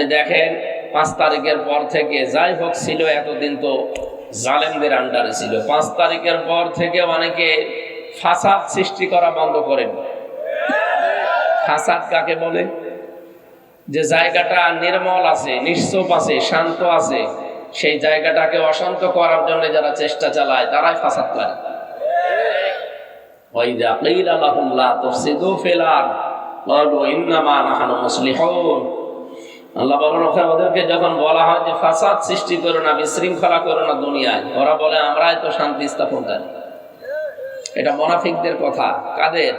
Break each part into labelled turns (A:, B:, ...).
A: আপনি দেখেন, পাঁচ তারিখের পর থেকে যাই হোক ছিল, এতদিন তো জালেমদের আন্ডারে ছিল। পাঁচ তারিখের পর থেকে অনেকে ফাসাদ সৃষ্টি করা বন্ধ করেন। ফাসাদ কাকে বলে? যে জায়গাটা নির্মল আছে, নিশ্চোপ আছে, শান্ত আছে, সেই জায়গাটাকে অশান্ত করার জন্য যারা চেষ্টা চালায়, তারাই ফাসাদ করে। ওয়াইদা কিলা লাহুম আল্লাহ বলেন ওদেরকে যখন বলা হয় যে ফাসাদ সৃষ্টি করো না, বিশৃঙ্খলা করো না দুনিয়ায়, ওরা বলে, আমরাই তো শান্তি এটা কথা। কাদের?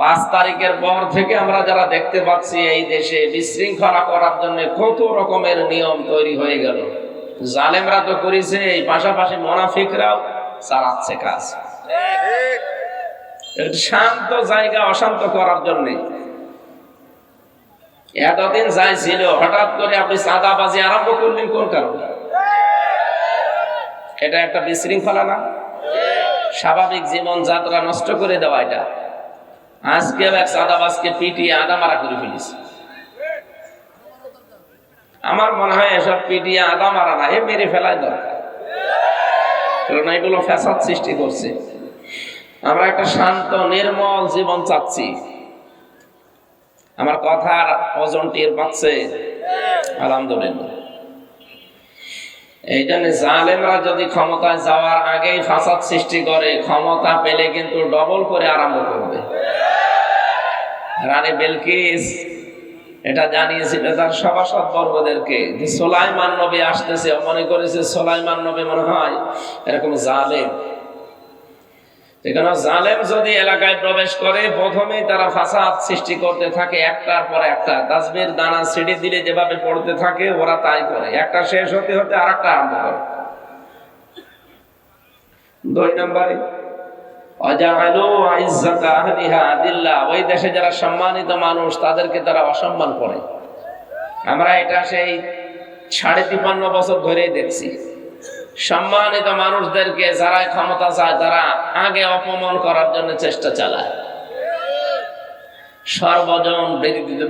A: পাঁচ তারিখের পর থেকে আমরা যারা দেখতে পাচ্ছি এই দেশে বিশৃঙ্খলা করার জন্য কত রকমের নিয়ম তৈরি হয়ে গেল। জালেমরা তো করেছে, এই পাশাপাশি মোনাফিকরাও চালাচ্ছে কাজ। শান্ত জায়গা অশান্ত করার জন্য। এতদিন যাই ছিল, হঠাৎ করে আপনি চাঁদাবাজি আরম্ভ করলেন কোন কারণে? এটা একটা বিশৃঙ্খলা না? স্বাভাবিক জীবন যাত্রা নষ্ট করে দেওয়া এটা। আজকে এক চাঁদাবাজকে পিটিয়ে আদা মারা করে ফেলিস আমার মনে হয় এসব পিটিয়ে আদা মারা না, এ মেরে ফেলাই দরকার। কারণ এগুলো ফ্যাসাদ সৃষ্টি করছে। আমরা একটা শান্ত, নির্মল জীবন চাচ্ছি। আমার কথার ওজন টের পাচ্ছে। আলহামদুলিল্লাহ। এই জন্য জালেমরা যদি ক্ষমতায় যাওয়ার আগেই ফাসাদ সৃষ্টি করে, ক্ষমতা পেলে কিন্তু ডবল করে আরম্ভ করবে। রানী বেলকিস এটা জানিয়েছিল তার সভাসদ বর্গদেরকে সোলাইমান নবী আসতেছে। মনে করেছে, সোলাইমান নবী মনে হয় এরকম জালেম। এখানে জালেম যদি এলাকায় প্রবেশ করে তারা ফাসাদ সৃষ্টি করতে থাকে, একটার পর একটা। তাজবির, দানা দিলে যেভাবে পড়তে থাকে, ওরা তাই করে। একটা শেষ হতে হতে আর একটা আরম্ভ করে। দুই নম্বরে ওই দেশে যারা সম্মানিত মানুষ, তাদেরকে তারা অসম্মান করে। আমরা এটা সেই সাড়ে তিপ্পান্ন বছর ধরেই দেখছি। সম্মানিত মানুষদেরকে যারা ক্ষমতা চায়, তারা আগে অপমান করার জন্য চেষ্টা চালায়। সর্বজন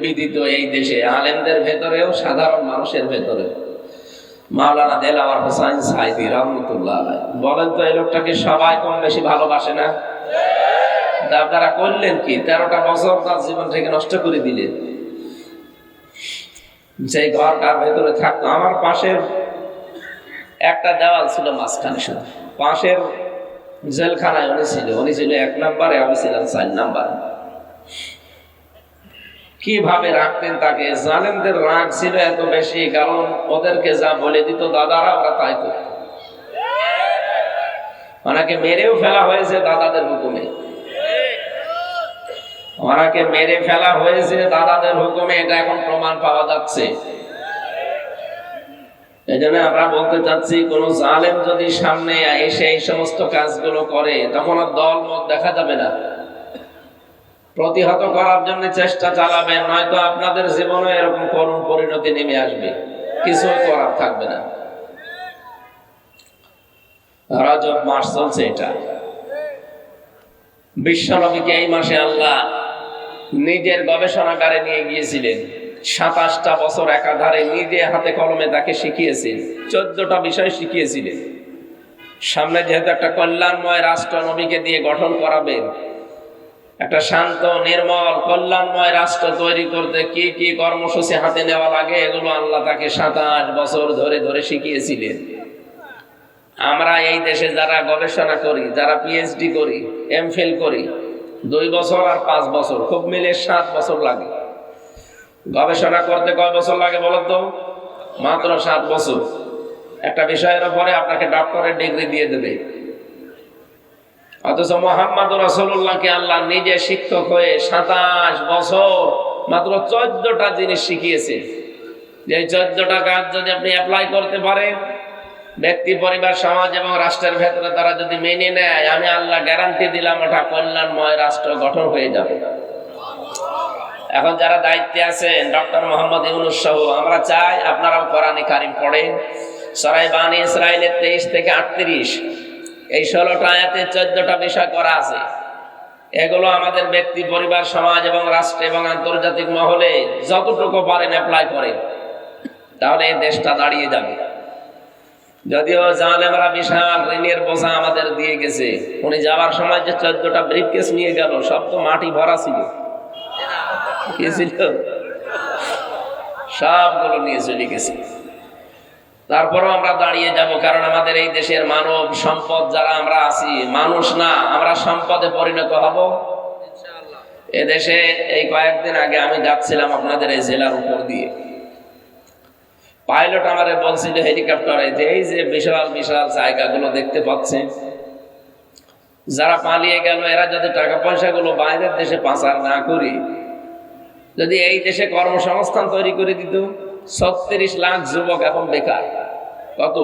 A: বিদিত এই দেশে, আলেমদের ভেতরেও, সাধারণ মানুষের ভেতরে মাওলানা দেলাওয়ার হোসাইন সাইদি রহমতুল্লাহ বলেন তো, এই লোকটাকে সবাই কম বেশি ভালোবাসে না? আপনারা করলেন কি? তেরোটা বছর তার জীবন থেকে নষ্ট করে দিলেন। যে ঘরটার ভেতরে থাকতো, আমার পাশের একটা দেওয়াল ছিল মাঝখানে শুধু। পাশের জেলখানায় উনি ছিল। উনি ছিল এক নাম্বারে, আমি ছিলাম চার নাম্বার। কীভাবে রাখতেন তাকে? জালেমদের রাগ ছিল এত বেশি, কারণ ওদেরকে যা বলে দিত দাদারা ওরা তাই করত। ওনাকে মেরেও ফেলা হয়েছে দাদাদের হুকুমে। ওনাকে মেরে ফেলা হয়েছে দাদাদের হুকুমে, এটা এখন প্রমাণ পাওয়া যাচ্ছে। এই আমরা বলতে চাচ্ছি, কোন জালেম যদি সামনে এসে এই সমস্ত কাজগুলো করে, তখন আর দল মত দেখা যাবে না। প্রতিহত করার জন্য চেষ্টা চালাবেন নয়তো আপনাদের জীবনে এরকম করুণ পরিণতি নেমে আসবে। কিছু করার থাকবে না। রজব মাস চলছে এটা। বিশ্বনবীকে এই মাসে আল্লাহ নিজের গবেষণাগারে নিয়ে গিয়েছিলেন। সাতাশটা বছর একাধারে নিজে হাতে কলমে তাকে শিখিয়েছেন চোদ্দটা বিষয় শিখিয়েছিলেন সামনে যেহেতু একটা কল্যাণময় রাষ্ট্র নবীকে দিয়ে গঠন করাবেন একটা শান্ত, নির্মল, কল্যাণময় রাষ্ট্র তৈরি করতে কি কি কর্মসূচি হাতে নেওয়া লাগে, এগুলো আল্লাহ তাকে সাতাশ বছর ধরে ধরে শিখিয়েছিলেন। আমরা এই দেশে যারা গবেষণা করি, যারা পিএইচডি করি এম করি, দুই বছর আর পাঁচ বছর, খুব মিলে সাত বছর লাগে। গবেষণা করতে কয় বছর লাগে বলেন তো? মাত্র সাত বছর। একটা বিষয়ের উপরে আপনাকে ডক্টরের ডিগ্রি দিয়ে দেবে। অথচ মোহাম্মদ রসুল্লাহকে আল্লাহ নিজে শিক্ষক হয়ে সাতাশ বছর মাত্র চোদ্দটা জিনিস শিখিয়েছে। যে চোদ্দটা কাজ যদি আপনি অ্যাপ্লাই করতে পারেন, ব্যক্তি, পরিবার, সমাজ এবং রাষ্ট্রের ভেতরে তারা যদি মেনে নেয়, আমি আল্লাহ গ্যারান্টি দিলাম, ওটা কল্যাণময় রাষ্ট্র গঠন হয়ে যাবে। এখন যারা দায়িত্বে আছেন, ডক্টর মোহাম্মদ ইউনুস সহ, আমরা চাই আপনারাও কোরআনে কারিম পড়েন। সরাই বানী ইসরায়েলের তেইশ থেকে আটত্রিশ, এই ষোলোটা আয়াতে চোদ্দটা বিষয় করা আছে। এগুলো আমাদের ব্যক্তি, পরিবার, সমাজ এবং রাষ্ট্র এবং আন্তর্জাতিক মহলে যতটুকু পারেন অ্যাপ্লাই করেন, তাহলে এই দেশটা দাঁড়িয়ে যাবে। যদিও জালেমরা বিশাল ঋণের বোঝা আমাদের দিয়ে গেছে। উনি যাওয়ার সময় যে চোদ্দটা ব্রিফকেস নিয়ে গেল, সব তো মাটি ভরা ছিল। কি ছিল সবগুলো নিয়ে চলে গেছে। তারপরও আমরা দাঁড়িয়ে যাব কারণ আমাদের এই দেশের মানব সম্পদ যারা আমরা আছি মানুষ না আমরা সম্পদে পরিণত হব। এদেশে এই কয়েকদিন আগে আমি যাচ্ছিলাম আপনাদের এই জেলার উপর দিয়ে। পাইলট আমারে বলছিল হেলিকপ্টারে যে এই যে বিশাল বিশাল জায়গাগুলো দেখতে পাচ্ছেন যারা পালিয়ে গেল এরা যদি টাকা পয়সাগুলো বাইরের দেশে পাচার না করি যদি এই দেশে কর্মসংস্থান তৈরি করে দিত, ছত্রিশ লাখ যুবক এখন বেকার। কত?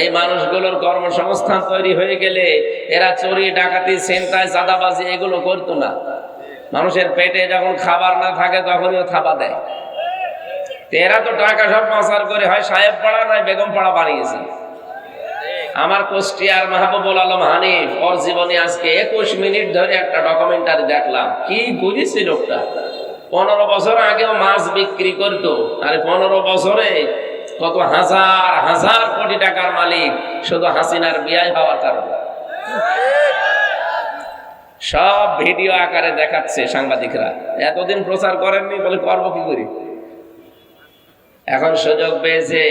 A: এই মানুষগুলোর কর্মসংস্থান তৈরি হয়ে গেলে এরা চুরি, ডাকাতি, ছিনতাই, চাঁদাবাজি এগুলো করতো না। মানুষের পেটে যখন খাবার না থাকে তখনই ও থাবা দেয়। এরা তো টাকা সব পাচার করে, হয় সাহেব পাড়া নয় বেগম পাড়া বানিয়েছে। আমার কুষ্টিয়ার মাহবুবুল আলম হানিফ, ওর জীবনে আজকে একুশ মিনিট ধরে একটা ডকুমেন্টারি দেখলাম। কি করেছে লোকটা? পনেরো বছর আগেও মাছ বিক্রি করতো, আর পনেরো বছরে কত হাজার হাজার কোটি টাকার মালিক, শুধু হাসিনার বিয়ায় হওয়ার কারণে। সব ভিডিও আকারে দেখাচ্ছে সাংবাদিকরা। এতদিন প্রচার করেননি, বলে করব কি করি? এখন সুযোগ পেয়েছে,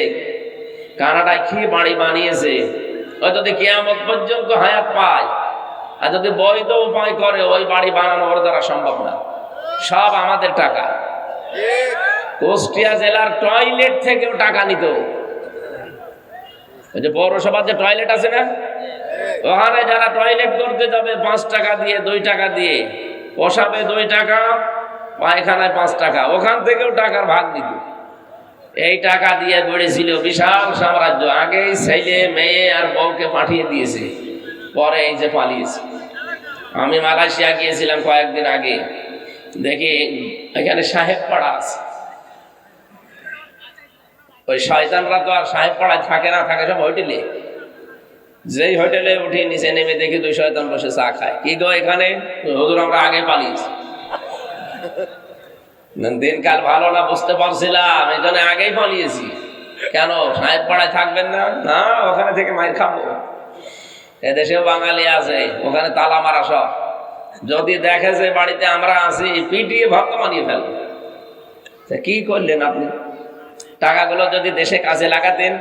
A: কানাডায় কি বাড়ি বানিয়েছে? ও যদি কেয়ামত পর্যন্ত হায়াত পায়, আর যদি বৈধ উপায় করে, ওই বাড়ি বানানো ওর দ্বারা সম্ভব না। সব আমাদের টাকা। কুষ্টিয়া জেলার টয়লেট থেকেও টাকা নিত। ওই যে পৌরসভার যে টয়লেট আছে না, ওখানে যারা টয়লেট করতে যাবে, পাঁচ টাকা দিয়ে, দুই টাকা দিয়ে, পোষাবে দুই টাকা, পায়খানায় পাঁচ টাকা, ওখান থেকেও টাকার ভাগ নিত। এই টাকা দিয়ে গড়েছিল বিশাল সাম্রাজ্য। আগেই ছেলে, মেয়ে আর বউকে পাঠিয়ে দিয়েছে। পরে এই যে পালিয়েছে। আমি মালয়েশিয়া গিয়েছিলাম কয়েকদিন আগে। দেখি এখানে সাহেব পাড়া আছে। ওই শয়তানরা তো আর সাহেব পাড়ায় থাকে না, থাকে সব হোটেলে। যেই হোটেলে উঠে, নিচে নেমে দেখি দুই শয়তান বসে চা খায়। কি গো এখানে? হুজুর, আমরা আগে পালিয়েছি। দিনকাল ভালো না, বুঝতে পারছিলাম, এই জন্য আগেই পালিয়েছি কেন, সাহেব পাড়ায় থাকবেন না? না, ওখানে থেকে মায়ের খাব। এদেশেও বাঙালি আছে, ওখানে তালা মারা সব। যদি দেখে যে বাড়িতে আমরা আছি পিটিয়ে ভক্ত মানিয়ে ফেলব। তা কি করলেন আপনি? টাকাগুলো যদি দেশে কাজে লাগাতেন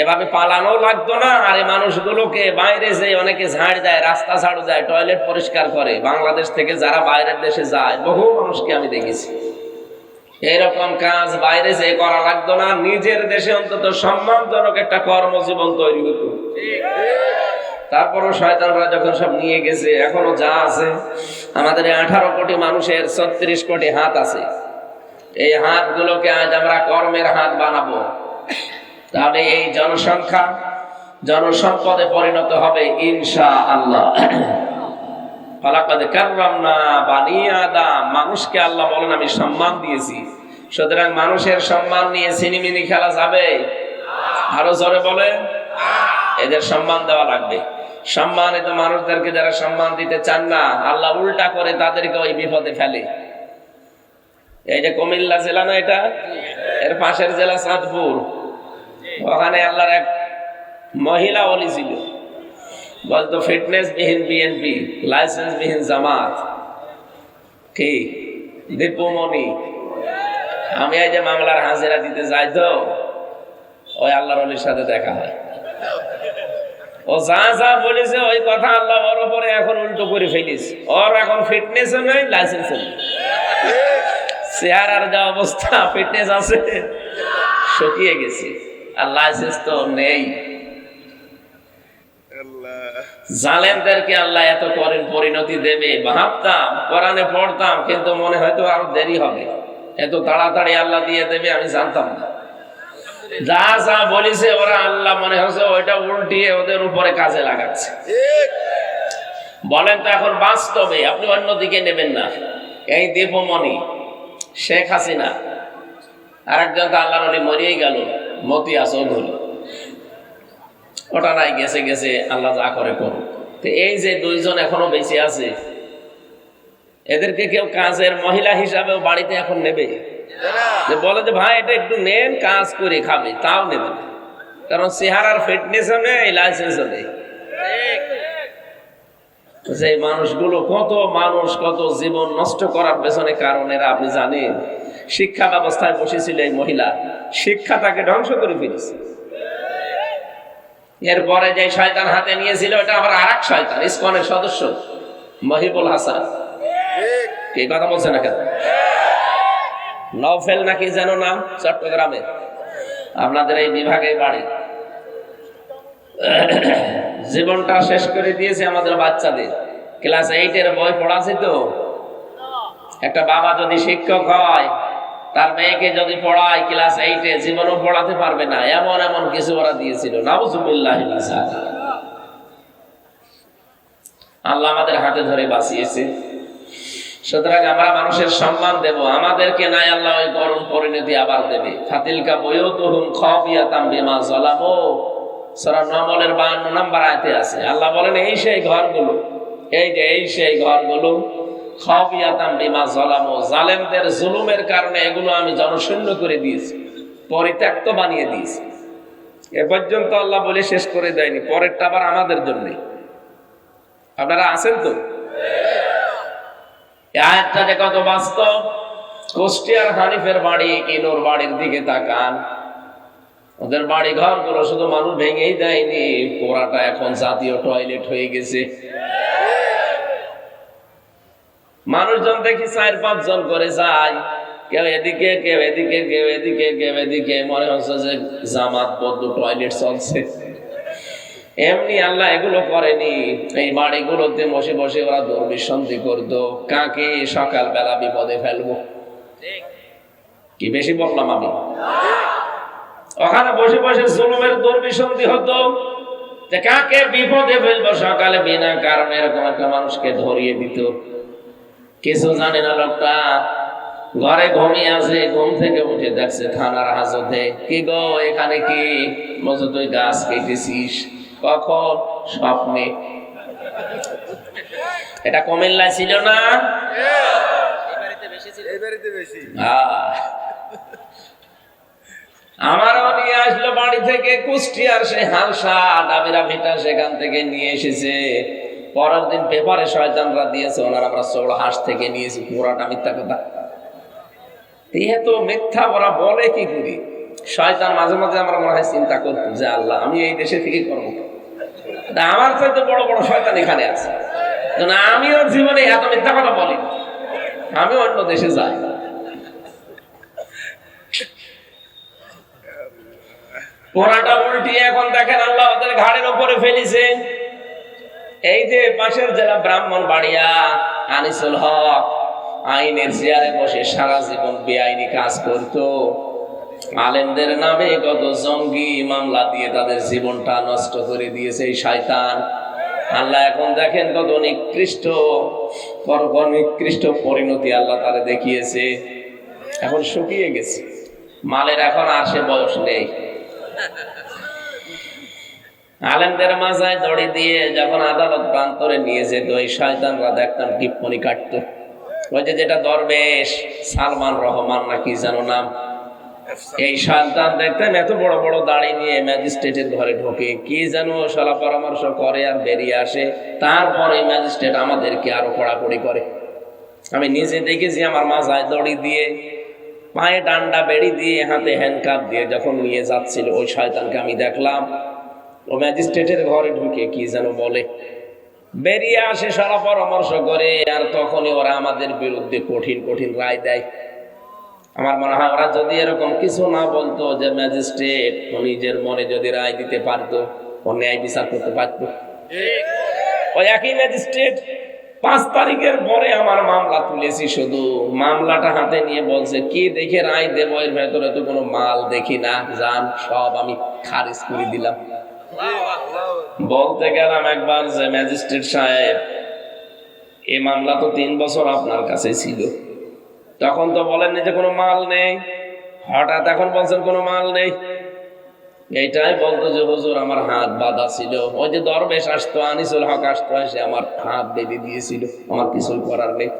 A: এভাবে পালানো লাগতো না, আর এই মানুষগুলোকে বাইরে যে অনেকে ঝাড় দেয়, রাস্তা ঝাড়ু দেয়, টয়লেট পরিষ্কার করে। বাংলাদেশ থেকে যারা বাইরের দেশে যায়, বহু মানুষকে আমি দেখেছি। এরকম কাজ বাইরে যে করা লাগতো না, নিজের দেশে অন্তত সম্মানজনক একটা কর্মজীবন তৈরি হতো। তারপরও শয়তানরা যখন সব নিয়ে গেছে, এখনও যা আছে, আমাদের আঠারো কোটি মানুষের ছত্রিশ কোটি হাত আছে। এই হাতগুলোকে আজ আমরা কর্মের হাত বানাবো। তাহলে এই জনসংখ্যা জনসম্পদে পরিণত হবে ইনশা আল্লাহ মানুষকে আল্লাহ বলেন, আমি সম্মান দিয়েছি। সুতরাং মানুষের সম্মান নিয়ে সিনিমিনি খেলা যাবে? আরও জোরে বলেন। এদের সম্মান দেওয়া লাগবে। সম্মানিত মানুষদেরকে যারা সম্মান দিতে চান না, আল্লাহ উল্টা করে তাদেরকে ওই বিপদে ফেলে। এই যে কুমিল্লা জেলা না এটা? এর পাশের জেলা চাঁদপুর ওখানে আল্লাহর এক মহিলা অলি ছিল। বলতো ফিটনেস বিহীন বিএনপি লাইসেন্স বিহীন জামাত। কি? দীপুমণি আমি এই যে মামলার হাজিরা দিতে যাই তো, ওই আল্লাহর অলির সাথে দেখা হয়। ও যা যা বলেছে, ওই কথা আল্লাহ ওর উপরে এখন উল্টো করে ফেলিস। ওর এখন ফিটনেসও নেই লাইসেন্সও নেই। চেহারার যা অবস্থা ফিটনেস আছে, শুকিয়ে গেছে। আর লাইসেন্স তো নেই। জালেমদেরকে আল্লাহ এত করেন পরিণতি দেবে। ভাবতাম কোরআনে পড়তাম কিন্তু মনে হয়তো আরও দেরি হবে। এত তাড়াতাড়ি আল্লাহ দিয়ে দেবে আমি জানতাম না। যা যা বলেছে ওরা আল্লাহ মনে হচ্ছে ওইটা উল্টিয়ে ওদের উপরে কাজে লাগাচ্ছে। বলেন তো এখন বাস্তবে আপনি অন্যদিকে নেবেন না। এই দীপমণি শেখ হাসিনা আরেকজন তো আল্লাহর মরিয়েই গেল। মতিয়া চৌধুরী ওটা নাই গেছে গেছে আল্লাহ যা করে করুন তো এই যে দুইজন এখনও বেঁচে আছে, এদেরকে কেউ কাজের মহিলা হিসাবেও বাড়িতে এখন নেবে? যে বলে যে, ভাই, এটা একটু নেন, কাজ করে খাবে। তাও নেবে কারণ চেহারার ফিটনেসও নেই লাইসেন্সও নেই। সেই মানুষগুলো কত মানুষ কত জীবন নষ্ট করার পেছনে কারণেরা আপনি জানেন? শিক্ষা ব্যবস্থায় বসেছিল এই মহিলা। শিক্ষা তাকে ধ্বংস করে ফেলেছে। এরপরে যে শয়তান হাতে নিয়েছিল, এটা আবার আর এক শয়তান, ইসকনের সদস্য, মহিবুল হাসান। কে কথা বলছে না কেন? নফেল নাকি যেন চট্টগ্রামে। আপনাদের এই বিভাগে বাড়ি। জীবনটা শেষ করে দিয়েছে আমাদের বাচ্চাদের। ক্লাস এইটের বই পড়াছে তো। একটা বাবা যদি শিক্ষক হয় তার মেয়েকে যদি পড়ায় ক্লাস এইটে জীবনও পড়াতে পারবে না। এমন এমন কিছু ওরা দিয়েছিল। নাউজুবিল্লাহ আল্লাহ আমাদের হাতে ধরে বাঁচিয়েছে। সুতরাং আমরা মানুষের সম্মান দেব। আমাদেরকে নাই আল্লাহ ওই পরিণতি আবার দেবে। ফাতিলকা বইও তো হুম খাওয়াতাম বিমা জলামো সরা নমলের বান্ন নাম্বার আয়তে আছে। আল্লাহ বলেন, এই সেই ঘরগুলো, এই যে এই সেই ঘরগুলো জালেমদের জুলুমের কারণে এগুলো আমি জনশূন্য করে দিয়েছি, পরিত্যক্ত বানিয়ে দিয়েছি। এ পর্যন্ত আল্লাহ বলে শেষ করে দেয়নি, পরেরটা আবার আমাদের জন্য। আপনারা আছেন তো? কুষ্টিয়ার বাড়ি, ইনোর বাড়ির দিকে তাকান। ওদের বাড়ি শুধু মানুষ ভেঙেই দেয়নি, পোড়াটা এখন জাতীয় টয়লেট হয়ে গেছে। মানুষজন দেখি চার পাঁচ জন করে যায়। কেউ এদিকে কেউ এদিকে কেউ এদিকে কেউ এদিকে। মনে হচ্ছে যে জামাত বদ্ধ, টয়লেট চলছে। এমনি আল্লাহ এগুলো করেনি। এই বাড়িগুলোতে বসে বসে ওরা দুর্বিসন্ধি করতো। কাকে সকাল বেলা বিপদে ফেলব? কি বেশি বললাম আমি? ওখানে বসে বসে জুলুমের দুর্বিসন্ধি হতো। যে কাকে বিপদে ফেলব সকালে? বিনা কারণে এরকম একটা মানুষকে ধরিয়ে দিত। কিছু জানে না লোকটা। ঘরে ঘুমিয়ে আছে ঘুম থেকে উঠে দেখছে থানার হাজতে। কি গো এখানে কি? বলছে তুই গাছ কেটেছিস। কখন? স্বপ্নে। এটা কুমিল্লা ছিল না। আমারও নিয়ে আসলো বাড়ি থেকে কুষ্টিয়ার সে হালসা ডাবেরা ভিটা সেখান থেকে নিয়ে এসেছে। পরের দিন পেপারে শয়তানরা দিয়েছে, ওনারা আমরা চৌড় হাঁস থেকে নিয়েছি, পুরাটা মিথ্যা কথা। ইহে তো মিথ্যা, ওরা বলে কি করি? শয়তান মাঝে মাঝে আমার মনে হয় চিন্তা করতো, যে আল্লাহ, আমি এই দেশে থেকে করব? আমার চাইতে বড় বড় শয়তান এখানে আছে। আমিও জীবনে এত মিথ্যা কথা বলি না। আমিও অন্য দেশে যাই। পোড়াটা উল্টিয়ে এখন দেখেন আল্লাহ ওদের ঘাড়ের উপরে ফেলিছে। এই যে পাশের জেলা ব্রাহ্মণ বাড়িয়া আনিসুল হক, আইনের চেয়ারে বসে সারা জীবন বেআইনি কাজ করতো। আলেমদের নামে কত জঙ্গি মামলা দিয়ে তাদের জীবনটা নষ্ট করে দিয়েছে এই শয়তান। আল্লাহ এখন দেখেন কত নিকৃষ্ট নিকৃষ্ট পরিণতি আল্লাহ তারে দেখিয়েছে। এখন শুকিয়ে গেছে। মালের এখন আর সে বয়স নেই। আলেমদের মাজায় দড়ি দিয়ে যখন আদালত প্রান্তরে নিয়ে যেত, ওই শয়তানরা দেখতাম টিপ্পনি কাটতো। ওই যে যেটা দরবেশ, সালমান রহমান নাকি জানো নাম। এই সন্তান দেখতাম এত বড় বড় দাড়ি নিয়ে ম্যাজিস্ট্রেটের ঘরে ঢোকে, কি যেন সলা পরামর্শ করে আর বেরিয়ে আসে। তারপরে ম্যাজিস্ট্রেট আমাদেরকে আরও কড়াকড়ি করে। আমি নিজে দেখেছি আমার মাথায় দড়ি দিয়ে, পায়ে ডান্ডা বেড়ি দিয়ে, হাতে হ্যান্ডকাপ দিয়ে যখন নিয়ে যাচ্ছিল, ওই শয়তানকে আমি দেখলাম। ও ম্যাজিস্ট্রেটের ঘরে ঢুকে কি যেন বলে, বেরিয়ে আসে সারা পরামর্শ করে, আর তখনই ওরা আমাদের বিরুদ্ধে কঠিন কঠিন রায় দেয়। আমার মনে হয় ওরা যদি এরকম কিছু না বলতো যে ম্যাজিস্ট্রেট নিজের মনে যদি রায় দিতে পারতো, ও ন্যায় বিচার করতে পারতো। ওই একই ম্যাজিস্ট্রেট, পাঁচ তারিখের পরে আমার মামলা তুলেছি শুধু। মামলাটা হাতে নিয়ে বলছে, কি দেখে রায় দেব? এর ভেতরে তো কোনো মাল দেখি না যান সব আমি খারিজ করে দিলাম। বলতে গেলাম একবার যে ম্যাজিস্ট্রেট সাহেব এই মামলা তো তিন বছর আপনার কাছে ছিল। তখন তো বলেননি যে কোনো মাল নেই। হঠাৎ এখন বলছেন কোনো মাল নেই। এইটাই বলতো যে, হুজুর, আমার হাত বাঁধা ছিল। ওই যে দরবেশ আসতো, আনিসুল হক আসতো এসে আমার হাত বেঁধে দিয়েছিল। আমার কিছুই করার নেই।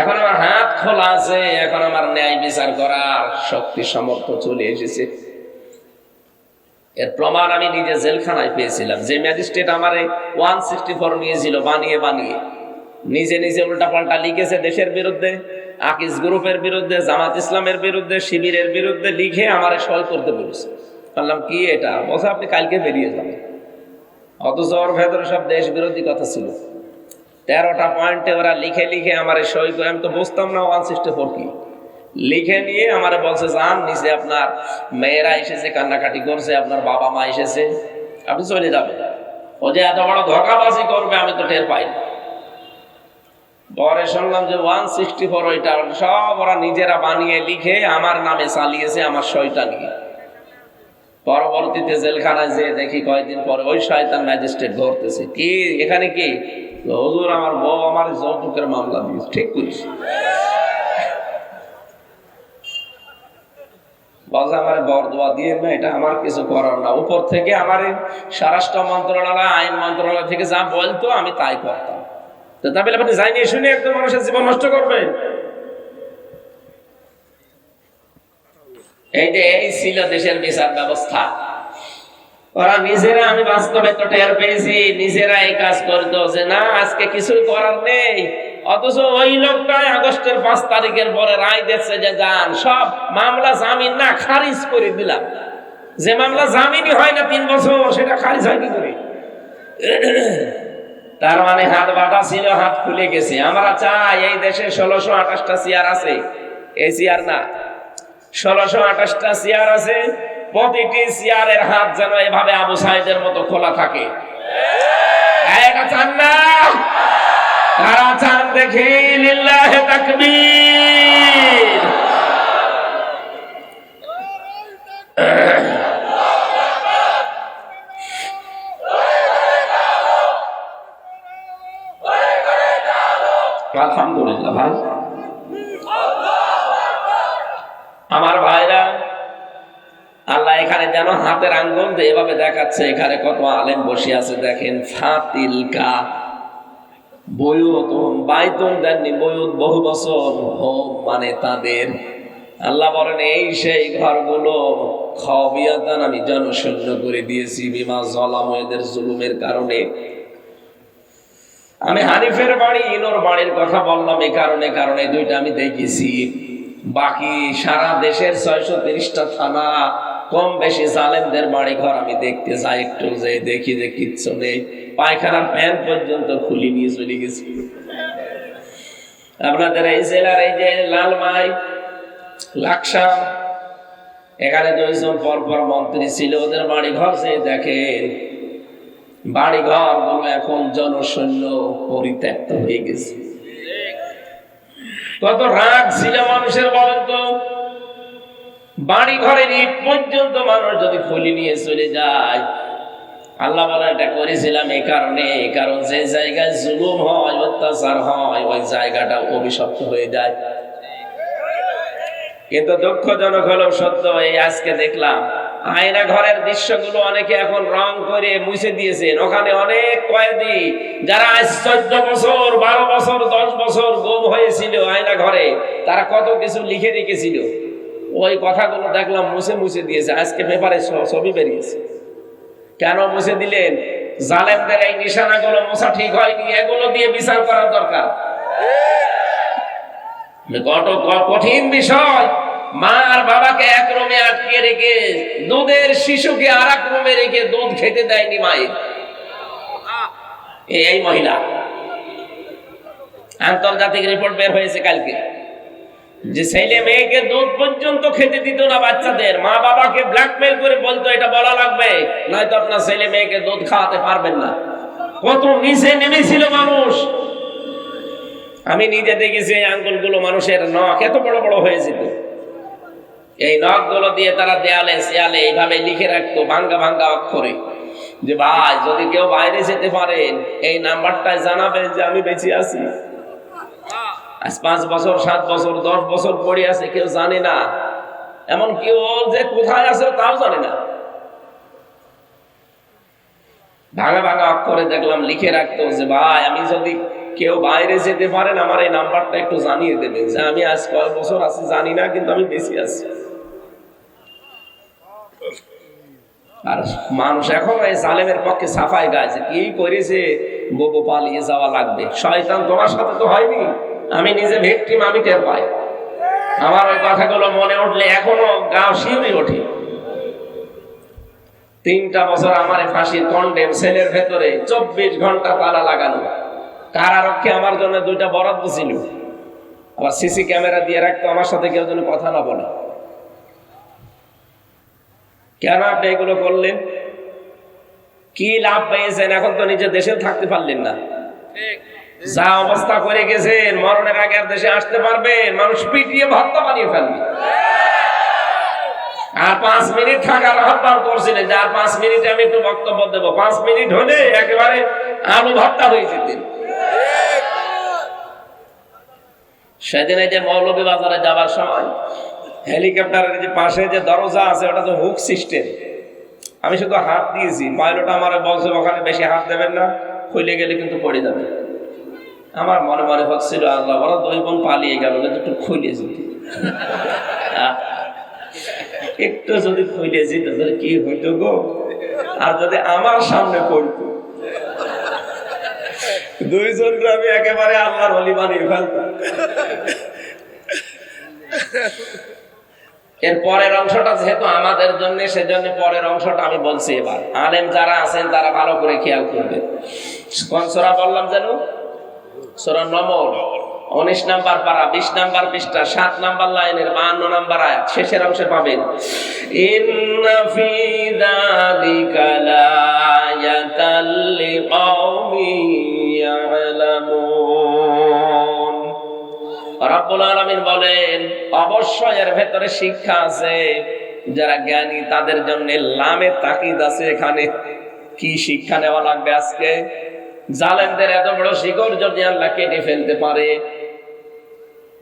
A: এখন আমার হাত খোলা আছে, এখন আমার ন্যায় বিচার করার শক্তি, সামর্থ্য চলে এসেছে। এর প্রমাণ আমি নিজে জেলখানায় পেয়েছিলাম। যে ম্যাজিস্ট্রেট আমার ওয়ান সিক্সটি ফোর নিয়েছিল, বানিয়ে বানিয়ে। নিজে নিজে উল্টাপাল্টা লিখেছে দেশের বিরুদ্ধে আকিস গ্রুপের বিরুদ্ধে, জামাত ইসলামের বিরুদ্ধে, শিবিরের বিরুদ্ধে লিখে আমারে সই করতে বলেছে। বললাম, কি এটা? বলছে, আপনি কালকে বেরিয়ে যাবেন অথচ ওর ভেতরে সব দেশ বিরোধী কথা ছিল। তেরোটা পয়েন্টে ওরা লিখে লিখে আমার সই করে, আমি তো বুঝতাম না ওয়ান সিক্সটি ফোর কি। লিখে নিয়ে আমার বলছে যান নিচে আপনার মেয়েরা এসেছে, কান্নাকাটি করছে, আপনার বাবা মা এসেছে, আপনি চলে যাবেন। ও যে এত বড় ধোকাবাজি করবে, আমি তো টের পাই পরে শুনলাম যে ওয়ান সিক্সটি ফোর ওইটা, সব ওরা নিজেরা বানিয়ে লিখে আমার নামে চালিয়েছে আমার সইটা নিয়ে পরবর্তীতে জেলখানায় যে দেখি কয়েকদিন পরে ওই শয়তান ম্যাজিস্ট্রেট ধরতেছে। কি? এখানে কি? হুজুর, আমার বউ আমার যৌতুকের মামলা দিয়েছে, ঠিক করিস আমার দিয়ে না, এটা আমার কিছু করার না। উপর থেকে আমার স্বরাষ্ট্র মন্ত্রণালয়, আইন মন্ত্রণালয় থেকে যা বলতো আমি তাই করতাম। তো তা বলে আপনি যাইনি শুনে একদম মানুষের জীবন নষ্ট এই যে, এই ছিল দেশের বিচার ব্যবস্থা। ওরা নিজেরা আমি বাস্তবে তো টের পেয়েছি, নিজেরা এই কাজ করতো যে না, আজকে কিছুই করার নেই। অথচ ওই লোকটাই আগস্টের পাঁচ তারিখের পরে রায় দিচ্ছে যে যান সব মামলা জামিন না, খারিজ করে দিলাম। যে মামলা জামিনই হয় না তিন বছর, সেটা খারিজ হয় কি করে? তার মানে হাত বাঁধা ছিল, হাত খুলে গেছে। আমরা চাই এই দেশে ষোলোশো আঠাশটা চেয়ার আছে। এই চেয়ার না, ষোলোশো আঠাশটা চেয়ার আছে। প্রতিটি চেয়ারের হাত যেন এভাবে আবু সাইদের মতো খোলা থাকে। এটা চান না? কারা চান দেখি লিল্লাহে তাকবীর। আমার ভাইরা, আল্লাহ এখানে যেন হাতের আঙ্গুল এভাবে দেখাচ্ছে, এখানে কত আলেম বসে আছে দেখেন, ফাতিলকা। বহু বছর হোম মানে তাদের। আল্লাহ বলেন, এই সেই ঘরগুলো খবিয়াতান আমি জনশূন্য করে দিয়েছি বিমা জুলুমের কারণে। আমি হানিফের বাড়ি, ইনোর বাড়ির কথা বললাম এই কারণে কারণে দুইটা আমি দেখেছি। বাকি সারা দেশের ছয়শো তিরিশটা থানা কম বেশি জালেমদের বাড়ি ঘর আমি দেখতে যাই একটু যে দেখি যে কিচ্ছু নেই। পায়খানার প্যান্ট পর্যন্ত খুলি নিয়ে চলে গেছি। আপনাদের এই জেলার এই যে লালমাই লাকসাম এখানে দুইজন পরপর মন্ত্রী ছিল, ওদের বাড়ি ঘর যে দেখেন বাড়ি ঘরগুলো এখন জনশূন্য পরিত্যক্ত হয়ে গেছে। কত রাগ ছিল মানুষের বলেন তো। বাড়ি ঘরের ইট পর্যন্ত মানুষ যদি খুলি নিয়ে চলে যায়, আল্লাহ বলে, এটা করেছিলাম এই কারণে কারণ যে জায়গায় জুলুম হয়, অত্যাচার হয়, ওই জায়গাটা অভিশপ্ত হয়ে যায়। কিন্তু দুঃখজনক হলো, সত্য, এই আজকে দেখলাম, আয়না ঘরের দৃশ্যগুলো অনেকে এখন রং করে মুছে দিয়েছেন। ওখানে অনেক কয়েদি, যারা আজ চোদ্দ বছর, বারো বছর, দশ বছর গোম হয়েছিল আয়না ঘরে, তারা কত কিছু লিখে রেখেছিল। ওই কথাগুলো দেখলাম, মুছে মুছে দিয়েছে। আজকে পেপারে ছবি বেরিয়েছে। কেন মুছে দিলেন? জালেমদের এই নিশানাগুলো মোছা ঠিক হয়নি, এগুলো দিয়ে বিচার করার দরকার। কত কঠিন বিষয়। মা আর বাবাকে এক রুমে আটকে রেখে, দুধের শিশুকে আর এক রুমে রেখে দুধ খেতে দেয়নি মায়ের। এই মহিলা। আন্তর্জাতিক রিপোর্ট বের হয়েছে কালকে। যে ছেলে মেয়েকে দুধ পর্যন্ত খেতে দিত না বাচ্চাদের, মা বাবাকে ব্ল্যাকমেল করে বলতো, এটা বলা লাগবে। নয়তো আপনার ছেলে মেয়েকে দুধ খাওয়াতে পারবেন না। কত নিচে নেমেছিল মানুষ। আমি নিজে দেখেছি এই আঙ্গুলগুলো মানুষের নখ এত বড় বড় হয়ে যেত। এই নখগুলো দিয়ে তারা দেয়ালে শিয়ালে এইভাবে লিখে রাখতো, ভাঙ্গা ভাঙ্গা অক্ষরে। যে ভাই, যদি কেউ বাইরে যেতে পারেন, এই নাম্বারটায় জানাবেন যে আমি বেঁচে আছি। আজ পাঁচ বছর, সাত বছর, দশ বছর পড়ে আছে, কেউ জানে না। এমনকি ও যে কোথায় আছে তাও জানে না। ভাঙা ভাঙা অক্ষরে দেখলাম, লিখে রাখতো যে, ভাই, আমি যদি কেউ বাইরে যেতে পারেন আমার এই নাম্বারটা একটু জানিয়ে দেবেন যে, আমি আজ কয় বছর আছি জানি না, কিন্তু আমি বেশি আছি। আর মানুষ এখন এই সালেমের পক্ষে সাফাই গাইছে কি করেছে? ববু পালিয়ে যাওয়া লাগবে। শয়তান তোমার সাথে তো হয়নি। আমি নিজে ভিকটিম আমি টের পাই। আমার ওই কথাগুলো মনে উঠলে এখনও গা শিউরি ওঠে। তিনটা বছর আমার ফাঁসির কন্ডেম সেলের ভেতরে চব্বিশ ঘণ্টা তালা লাগানো। কারারক্ষে আমার জন্য দুইটা বরাদ্দ ছিল। আবার সিসি ক্যামেরা দিয়ে রাখতো, আমার সাথে কেউ যেন কথা না বলে। কেন আপনি এগুলো করলেন? কি লাভ পেয়েছেন? এখন তো নিজের দেশেও থাকতে পারলেন না। যা অবস্থা করে গেছেন, মরণের আগে আর দেশে আসতে পারবেন, মানুষ পিটিয়ে ভত্তা বানিয়ে ফেলবে। আর পাঁচ মিনিট থাকার আহ্বান করছিলেন যে, আর পাঁচ মিনিটে আমি একটু বক্তব্য দেবো। পাঁচ মিনিট হলে একেবারে আলু ভর্তা হয়ে যেতেন সেদিন যে মৌলভী বাজারে যাবার সময়, হেলিকপ্টারের যে পাশে যে দরজা আছে, ওটা তো হুক সিস্টেম। আমি শুধু হাত দিয়েছি, পাইলট আমার বলছে, ওখানে বেশি হাত দেবেন না, খুলে গেলে কিন্তু পড়ে যাবে। আমার মনে মনে হচ্ছিল আল্লাহ, ওরা দুই বোন পালিয়ে গেল কিন্তু একটু খুলে যেত। একটু যদি খুলে যেত, তাহলে কি হইতো গো? আর যদি আমার সামনে পড়তো। দুইজন আমি একেবারে আল্লাহর অলি বানিয়ে ফেলতাম। এর পরের অংশটা যেহেতু আমাদের জন্য, সেজন্য পরের অংশটা আমি বলছি এবার। আলেম যারা আছেন, তারা ভালো করে খেয়াল করবে কোন বললাম যেন? উনিশ নাম্বার পারা, বিশ নাম্বার পৃষ্ঠা, সাত নাম্বার লাইনের নাম্বার আয়াত, শেষের অংশে পাবেন। আলামিন বলেন, অবশ্যই এর ভেতরে শিক্ষা আছে। যারা জ্ঞানী, তাদের জন্য লামে তাকিদ আছে এখানে। কি শিক্ষা নেওয়া লাগবে আজকে? জালেমদের এত বড় শিকড় যদি আল্লাহ কেটে ফেলতে পারে?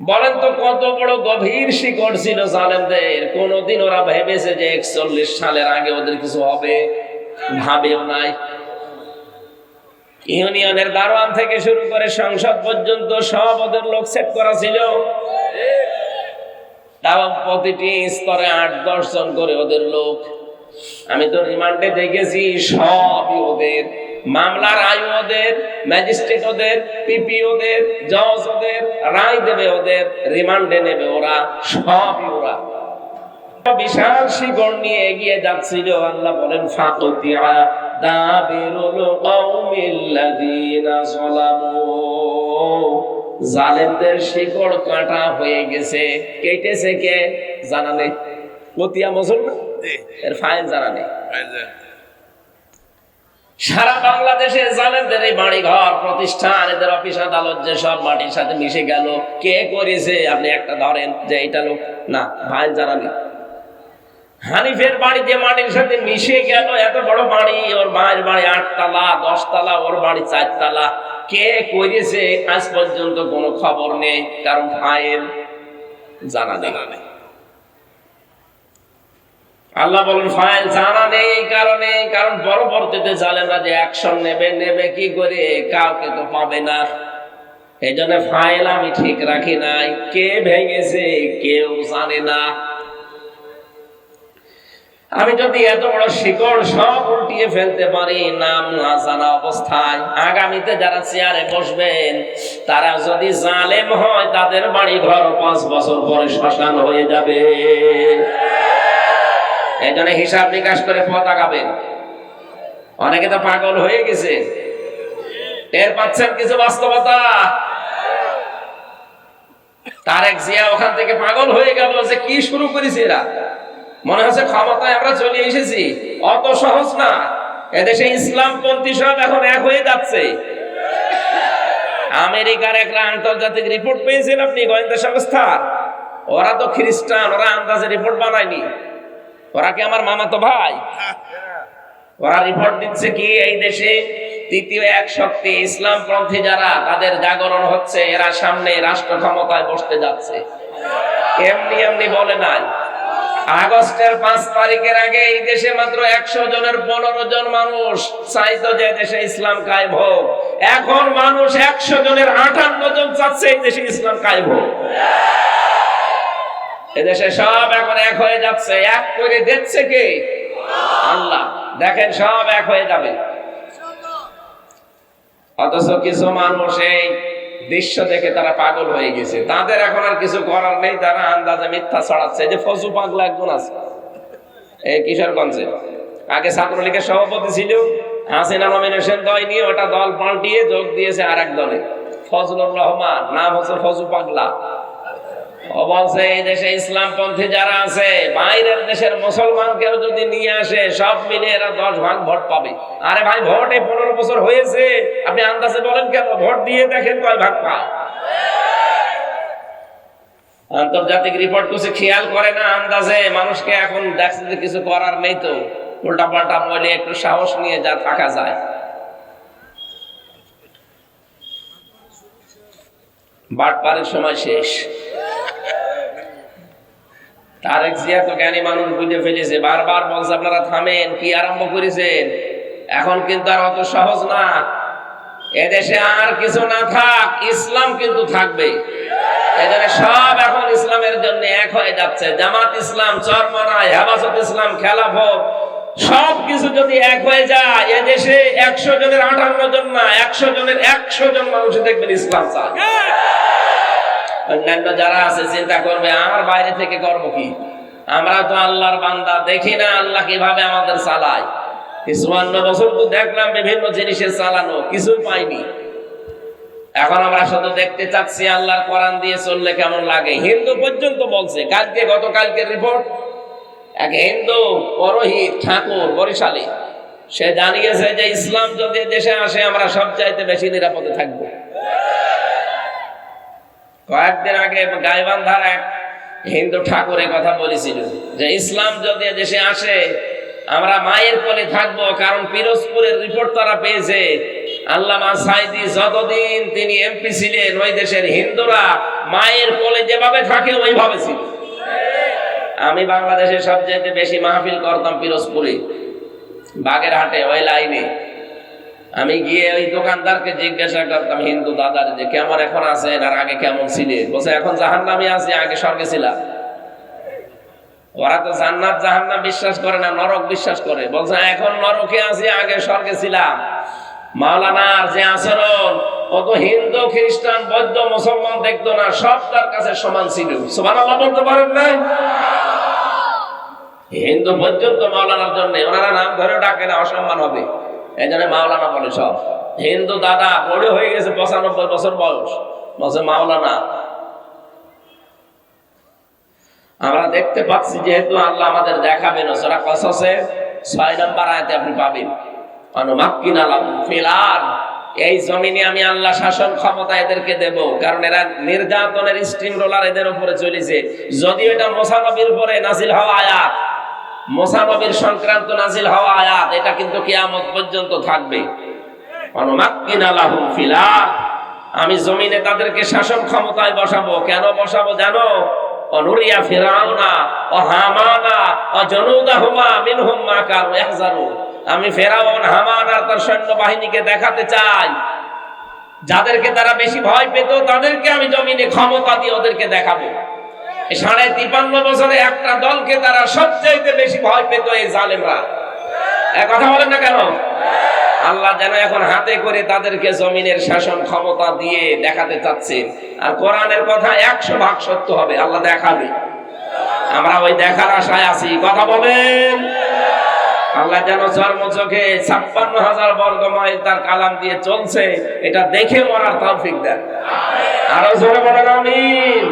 A: বলেন তো কত বড় গভীর শিকড় ছিল জালেমদের। কোনদিন ওরা ভেবেছে যে একচল্লিশ সালের আগে ওদের কিছু হবে। ভাবেও নাই। ইউনিয়নের দারোয়ান থেকে শুরু করে সংসদ পর্যন্ত সব ওদের লোক সেট করা ছিল। তাও প্রতিটি স্তরে আট, দশ জন করে ওদের লোক। আমি তো রিমান্ডে দেখেছি, সবই ওদের। মামলার আয়ু ওদের ম্যাজিস্ট্রেট ওদের, পিপি ওদের, জজ ওদের, রায় দেবে ওদের, রিমান্ডে নেবে ওরা, সবই ওরা। বিশাল শিকড় নিয়ে এগিয়ে যাচ্ছিল, আল্লাহ বলেন, ফাকুতিয়া দাবিরুল কওমিল্লাযীনা যালামু। জালেমদের শিকড় কাটা হয়ে গেছে, কেটেছে কে? জানা নেই। কতিয়া মুসলমান এর ফাইল জানা নেই। সারা বাংলাদেশে জালেমদের এই বাড়ি ঘর প্রতিষ্ঠান, এদের অফিস, আদালত যে সব মাটির সাথে মিশে গেল, কে করেছে? আপনি একটা ধরেন যে এটা লোক, না ফাইল জানা নেই। হানিফের বাড়ি যে মাটির সাথে মিশে গেল, এত বড় বাড়ি, ওর মায়ের বাড়ি আটতলা, দশতলা, ওর বাড়ি চারতলা। কে করেছে? আজ পর্যন্ত কোনো খবর নেই, কারণ ভাইয়ের জানা জানা নেই। আল্লাহ বলেন, ফাইল জানা নেই, কারণে কারণ পরবর্তীতে জালেমরা যে অ্যাকশন নেবে নেবে কি করে? কাউকে তো পাবে না। এই জন্য ফাইল আমি ঠিক রাখি নাই। কে ভেঙেছে, কেউ জানে না। আমি যদি এত বড় শিকড় সব উল্টিয়ে ফেলতে পারি, নাম না জানা অবস্থায়, আগামীতে যারা চেয়ারে বসবেন, তারা যদি জালেম হয়, তাদের বাড়ি ঘর পাঁচ বছর পরে শ্মশান হয়ে যাবে। এই হিসাব নিকাশ করে পথ আগাবেন অনেকে তো পাগল হয়ে গেছে। টের পাচ্ছেন কিছু বাস্তবতা? তারেক জিয়া ওখান থেকে পাগল হয়ে গেল যে কি শুরু করেছে এরা? মনে হচ্ছে ক্ষমতায় আমরা চলে এসেছি। অত সহজ না। এদেশে ইসলামপন্থী সব এখন এক হয়ে যাচ্ছে। আমেরিকার একটা আন্তর্জাতিক রিপোর্ট পেয়েছেন আপনি, গোয়েন্দা সংস্থা? ওরা তো খ্রিস্টান, ওরা আন্দাজে রিপোর্ট বানায়নি। ওরা কি আমার মামা তো ভাই? ওরা রিপোর্ট দিচ্ছে কি এই দেশে তৃতীয় এক শক্তি ইসলাম পন্থী যারা, তাদের জাগরণ হচ্ছে, এরা সামনে রাষ্ট্র ক্ষমতায় বসতে যাচ্ছে। এমনি এমনি বলে নাই। আগস্টের পাঁচ তারিখের আগে এই দেশে মাত্র একশো জনের পনেরো জন মানুষ চাইতো যে দেশে ইসলাম কায়েম হোক। এখন মানুষ একশো জনের আটান্ন জন চাচ্ছে এই দেশে ইসলাম কায়েম হোক। এদেশে সব এখন এক হয়ে যাচ্ছে। এক করে দিচ্ছে কে? আল্লাহ। দেখেন, সব এক হয়ে যাবে। অথচ কিছু মানুষ এই দৃশ্য দেখে তারা পাগল হয়ে গেছে। তাদের এখন আর কিছু করার নেই। তারা আন্দাজে মিথ্যা ছড়াচ্ছে। যে ফজু পাগলা একজন আছে। এই কিশোরগঞ্জে। আগে ছাত্রলীগের সভাপতি ছিল। হাসিনা নমিনেশন দল নিয়ে ওটা দল পাল্টিয়ে যোগ দিয়েছে আর এক দলে। ফজলুর রহমান। নাম হচ্ছে ফজু পাগলা। ও বলছে এই দেশে ইসলামপন্থী যারা আছে, বাইরের দেশের মুসলমানকেও যদি নিয়ে আসে, সব মিলে এরা দশ ভাগ ভোট পাবে। আরে ভাই, ভোট পনেরো বছর হয়েছে, আপনি আন্দাজে বলেন কেন? ভোট দিয়ে দেখেন কয় ভাগ পায় আন্তর্জাতিক রিপোর্ট কিছু খেয়াল করে না আন্দাজে, মানুষকে এখন দেখছে যে কিছু করার নেই তো। উল্টা পাল্টা বলে একটু সাহস নিয়ে যা থাকা যায়। বাটপারের সময় শেষ। তারেক জিয়া তো জ্ঞানী মানুষ বুঝে ফেলেছে। বারবার বলছে, আপনারা থামেন, কি আরম্ভ করেছেন? এখন কিন্তু আর অত সহজ না। এদেশে আর কিছু না থাক, ইসলাম কিন্তু থাকবে। সব এখন ইসলামের জন্য এক হয়ে যাচ্ছে। জামাত ইসলাম, চরমনায়, হেফাজত ইসলাম, খেলাফত সব কিছু যদি এক হয়ে যায়, এদেশে একশো জনের আটান্ন জন না, একশো জনের একশো জন মানুষ দেখবেন ইসলাম চায়। অন্যান্য যারা আছে, চিন্তা করবে আর বাইরে থেকে করব কি? আমরা তো আল্লাহর বান্দা, দেখি না আল্লাহ কীভাবে আমাদের চালায়। চুয়ান্ন বছর তো দেখলাম বিভিন্ন জিনিসের চালানো, কিছুই পাইনি। এখন আমরা শুধু দেখতে চাচ্ছি, আল্লাহর কোরআন দিয়ে চললে কেমন লাগে? হিন্দু পর্যন্ত বলছে, কালকে গতকালকে রিপোর্ট এক হিন্দু, পরোহিত, ঠাকুর, বরিশালী, সে জানিয়েছে যে ইসলাম যদি দেশে আসে, আমরা সব চাইতে বেশি নিরাপদে থাকব। কয়েকদিন আগে গাইবান্ধার এক হিন্দু ঠাকুরের কথা বলেছিল যে, ইসলাম যদি দেশে আসে, আমরা মায়ের কোলে থাকব, কারণ পিরোজপুরের রিপোর্ট তারা পেয়েছে। আল্লামা সাইদি যতদিন তিনি এমপি ছিলেন, ওই দেশের হিন্দুরা মায়ের কোলে যেভাবে থাকে, ওইভাবে ছিল। আমি বাংলাদেশে সবচেয়ে বেশি মাহফিল করতাম পিরোজপুরে, বাগেরহাটে, ওই লাইনে। আমি গিয়ে ওই দোকানদারকে জিজ্ঞাসা করতাম, হিন্দু দাদার যে কেমন এখন আছেন আর আগে কেমন ছিলেন? বলছে, এখন জাহান নামে আছে, আগে স্বর্গে ছিলাম। ওরা তো জান্নাত, জাহান্নাম বিশ্বাস করে না, নরক বিশ্বাস করে। বলছে, এখন নরকে আছি, আগে স্বর্গে ছিলাম। মাওলানার যে আচরণ, ও তো হিন্দু, খ্রিস্টান, বৌদ্ধ, মুসলমান দেখতো না, সব তার কাছে সমান ছিল। সুবহানাল্লাহ বলতে পারেন না হিন্দু পর্যন্ত মাওলানার জন্য, ওনারা নাম ধরে ডাকে না, অসম্মান হবে। জন্য মাওলানা বলে সব। হিন্দু দাদা বড় হয়ে গেছে পঁচানব্বই বছর বয়স। বলছে, মাওলানা, আমরা দেখতে পাচ্ছি যেহেতু আল্লাহ আমাদের দেখাবেন ওরা কসসে ছয় নম্বর আয়তে আপনি পাবেন। এই জমিনে আমি আল্লাহ শাসন ক্ষমতা এদেরকে দেব, কারণ এরা নির্যাতনের স্টিম রোলার এদের উপরে চলেছে। যদি এটা মোসানবির উপরে নাজিল হওয়া আয়াত মোসানবির সংক্রান্ত নাজিল হওয়া আয়াত, এটা কিন্তু কিয়ামত পর্যন্ত থাকবে। আমি জমিনে তাদেরকে শাসন ক্ষমতায় বসাবো। কেন বসাবো জানো? ফেরাউনা, ও আমি তার সৈন্য বাহিনীকে দেখাতে চাই। যাদেরকে তারা বেশি ভয় পেত, তাদেরকে আমি জমিনে ক্ষমতা দিয়ে ওদেরকে দেখাবো। সাড়ে তিপান্ন বছরে একটা দলকে তারা সবচাইতে বেশি ভয় পেত এই জালেমরা। কথা বলেন না কেন? আল্লাহ যেন এখন হাতে করে তাদেরকে জমিনের শাসন ক্ষমতা দিয়ে দেখাতে চাচ্ছেন আর কোরআনের কথা একশো ভাগ সত্য হবে, আল্লাহ দেখাবে। আমরা ওই দেখার আশায় আছি, কথা বলেন। আল্লাহ যেন চর্ম চোখে ছাপ্পান্ন হাজার বর্গ মাইল তার কালাম দিয়ে চলছে, এটা দেখে মরার তৌফিক দেন। আরও জোরে বলেন, আমিন।